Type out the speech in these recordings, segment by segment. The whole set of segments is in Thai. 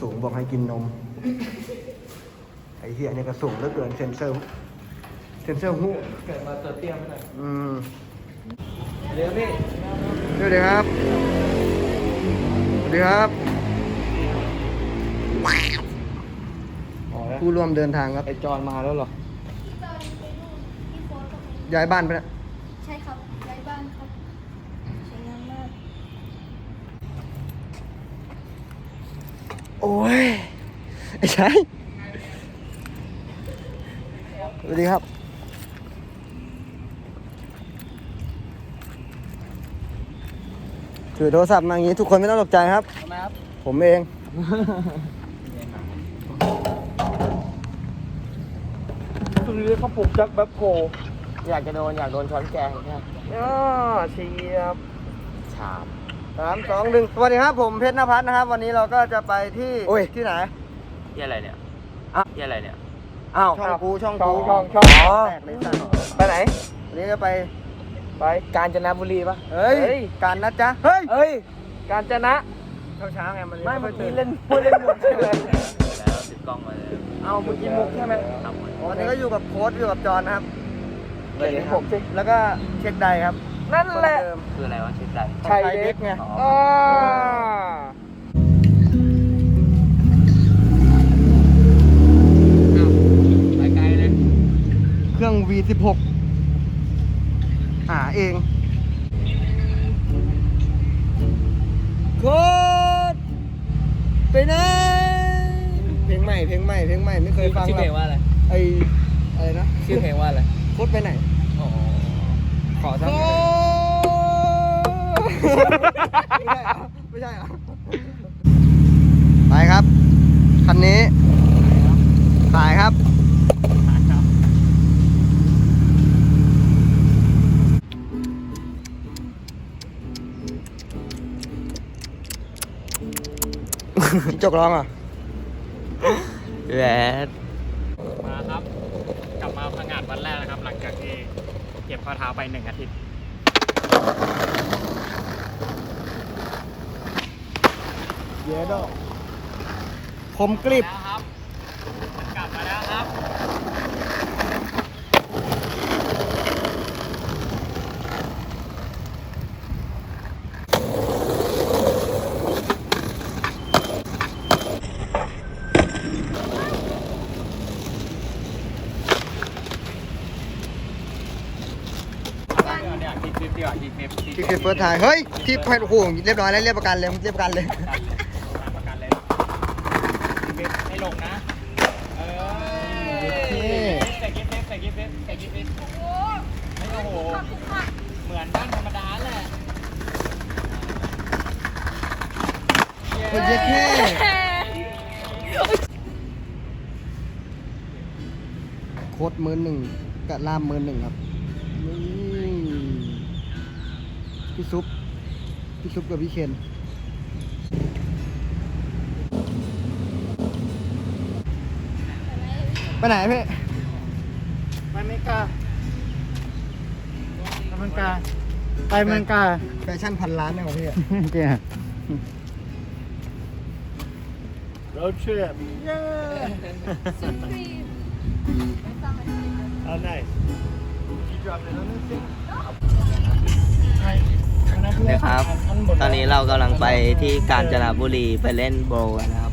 สูงบอกให้กินนม ไอ้เหี้ยนี่ก็สูงเหลือเกินเซนเซอร์ เซนเซอร์หูเกิดมาตัวเตี้ยไม่ได้อืมเดี๋ยวพี่สวัสดีครับสวัสดีครับอ๋อแล้วผู้ร่วมเดินทางครับ ไอจอนมาแล้วเหรอพี่จอยไปนู่นพี่โฟนกับย้ายบ้านไปแล้ว ใช่ครับย้ายบ้านครับสวยงามมาก โอ้ยไอ้ใช่สวัสดีครับ ถือโทรศัพท์มาอย่างนี้ทุกคนไม่ต้องตกใจครับ ทำไมครับผมเองคือเขาปลุกจักแบบโคอยากจะโดนอยากโดนช้อนแกงเนี่ยย่อเชียบ ฉาบ สามสองหนึ่งสวัสดีครับผมเพชรนภัสนะครับ วันนี้เราก็จะไปที่โอ้ย ที่ไหน ที่อะไรเนี่ยอะที่อะไรเนี่ย อ้าวช่องกูช่องกูช่องช่องอ๋อแตกเลยสัตว์ไปไหน วันนี้ก็ไปไปกาญจนบุรีปะเฮ้ยเฮ้ยการนะจ๊ะเฮ้ยเอ้ยกาญจนะเช้าเช้าๆไงมันไม่เมื่อตื่กี้เล่นพูดเล่นมุกใช่ไหมแล้วติดกล้องมาเลยเอาเมื่อกี้มุกใช่ไหมทำหมดวันนี้ก็อยู่กับโค้ดอยู่กับจอห์นนะครับเดี๋ยวผมสิแล้วก็เช็คใดครับ นั่นแหละคนเดิมคืออะไรวะเช็คใจชัยชัยเด็เด็กกไงอ่าไปไกลเลย เครื่อง V16 หาเองโค้ดไปไหนเพลงใหม่เพลงใหม่เพลงใหม่ไม่เคยฟังชื่อหรเพลงอกว่าอะไร ไออะไรนะ ชื่อเพลงว่าอะไรโค้ดไปไหน อ๋อ ขอสักโค้ดไม่ใช่เหรอ ไม่ใช่เหรอไปครับ คันนี้สายครับ จกร้องอะแหวนมาครับ กลับมาพังงาดวันแรกนะครับ หลังจากที่เก็บข้อเท้าไปหนึ่งอาทิตย์ เยโดคมกริบแล้วครับกลับมาแล้วครับ ที่คือเฟิร์สไทยเฮ้ย ที่ให้โอ้โหเรียบร้อยแล้วเรียกประกันเลยเรียกประกันเลย ประกันเลยคิดคลิปให้ลงนะ เออใส่คลิปเฟซใส่คลิปเฟซใส่คลิปเฟซไม่โอ้โห เหมือนบ้านธรรมดาแหละ คนเย็ดแค่โคตรมือหนึ่งกับล่ามมือหนึ่งครับนี่พี่ซุปพี่ซุปกับพี่เคนไปไหนพี่ไปเมกาไปเมกาไปเมกาแฟชั่นพันล้านเนี่ยของพี่อะ เจ้า road trip สุดครีมไปฟังกันเลย oh nice นะครับ ตอนนี้เรากำลังไปที่กาญจนบุรีไปเล่นโบว์กันนะครับ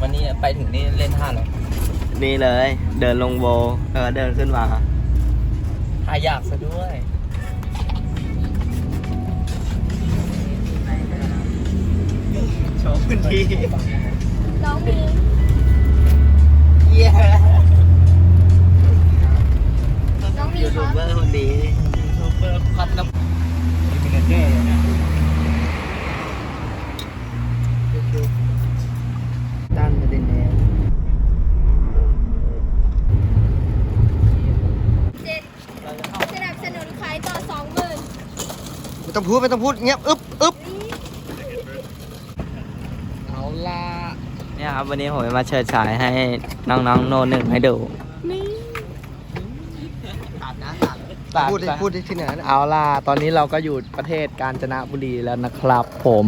วันนี้ไปถึงนี่เล่นท่าเหรอนี่เลย เดินลงโบว์แล้วก็เดินขึ้นมาท่ายากซะด้วย โชว์พื้นที่น้องมีเย้น้องมียูคทูรับบเบอร์คนนี้โชเฟอร์คัดน้ำด้านมาเดนแนวเจ็ดสนับสนุนขายต่อสองหมื่นไม่ต้องพูดไม่ต้องพูดเงียบอึ๊บอึ๊บ เอาล่ะ เนี่ย ครับ วันนี้ผมจะมาเชิดฉายให้น้องๆโนหนึ่งให้ดูตัดพูดดิไปพูดดิที่ไหนนะเอาล่ะตอนนี้เราก็อยู่ประเทศกาญจนบุรีแล้วนะครับผม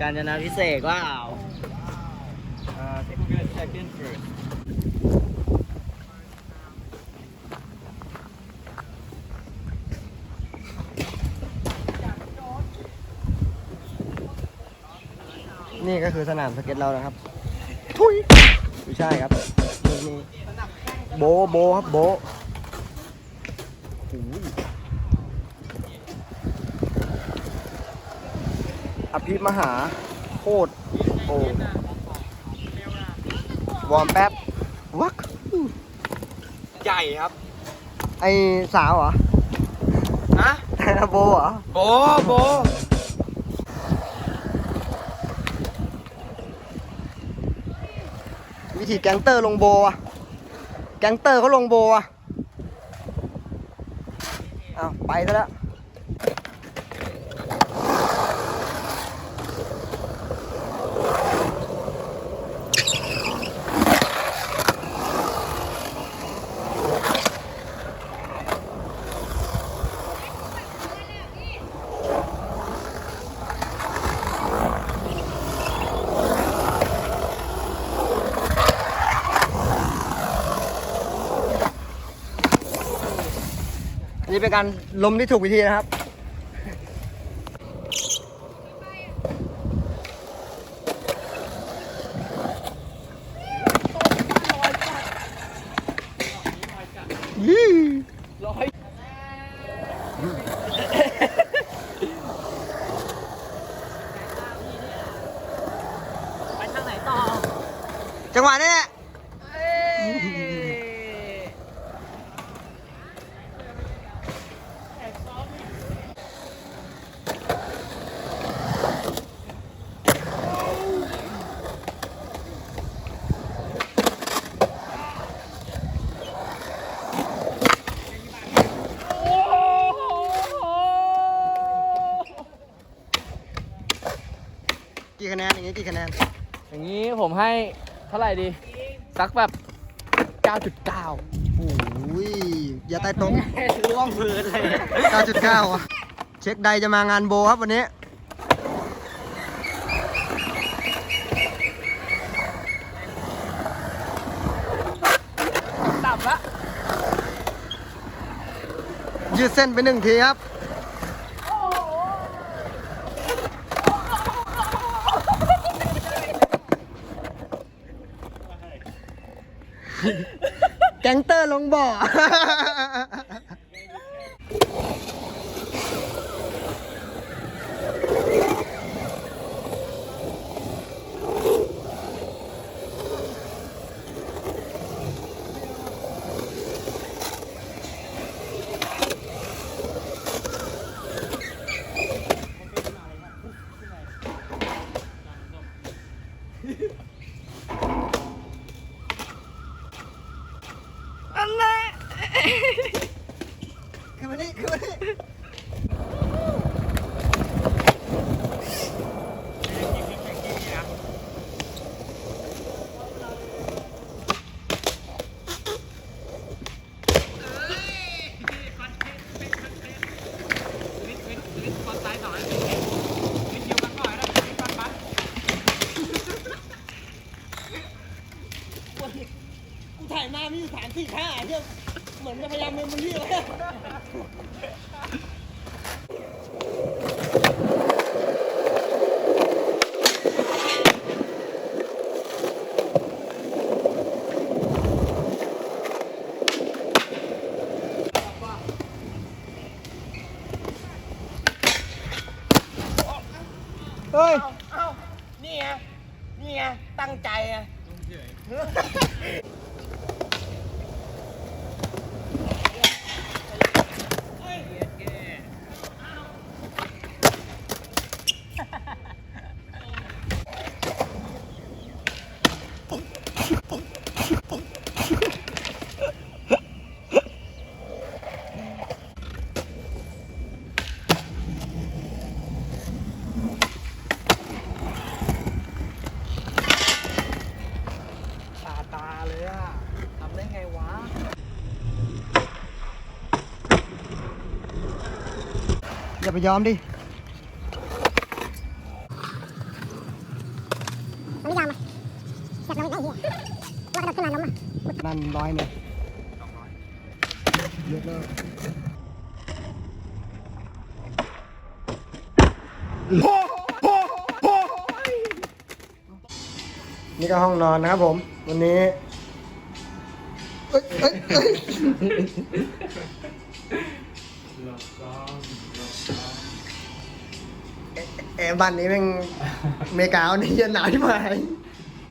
การจนาพิเศษว่า Uh, นี่ก็คือสนามสเก็ตเรานะครับ ทุยไม่ใช่ครับนี่นี่โบะโบะครับโบะโอ้ยอภิมหาโคตรโอ้วอร์มแป๊บ วัก ใหญ่ครับ ไอสาวเหรอ ฮะโบเหรอ โบ โบ วิธีแก๊งเตอร์ลงโบอะแก๊งเตอร์เขาลงโบอะอ้าวไปซะแล้วี้เป็นการลมที่ถูกวิธีนะครับ ยี่ ร้อย ไปทางไหนต่อ จังหวะนี้แหละ กี่คะแนนอย่างงี้กี่คะแนนอย่างนี้ผมให้เท่าไหร่ดี สักแบบ 9.9 โอ้ยอย่าใต้โต๊ะร่วงพื้นเลย9.9อะเช็คใดจะมางานโบครับวันนี้ ต่ำละ ยืดเส้นไปหนึ่งทีครับ แก๊งเตอร์ลงบ่อ คือมานี่คือมานี่ กูถ่ายมามีอยู่สามสี่ท่าเที่ย เหมือนจะพยายามเมมโมรี่เลยเฮ้ย เอ้า นี่ไง นี่ไง ตั้งใจไง ตาตาเลยอะ ทำได้ไงวะ อย่าไปยอมดิยามอะอยากลองได้เหี้ยว่ากระโดดขึ้นมาล้มอะนั่นร้อยไหมเยอะเลยนี่ก็ห้องนอนนะครับผม วันนี้เอ้ยเอ้ยเอ้ย แอร์บ้านนี้แม่งอเมริกาเนี่ยเย็นหนาวที่ไหน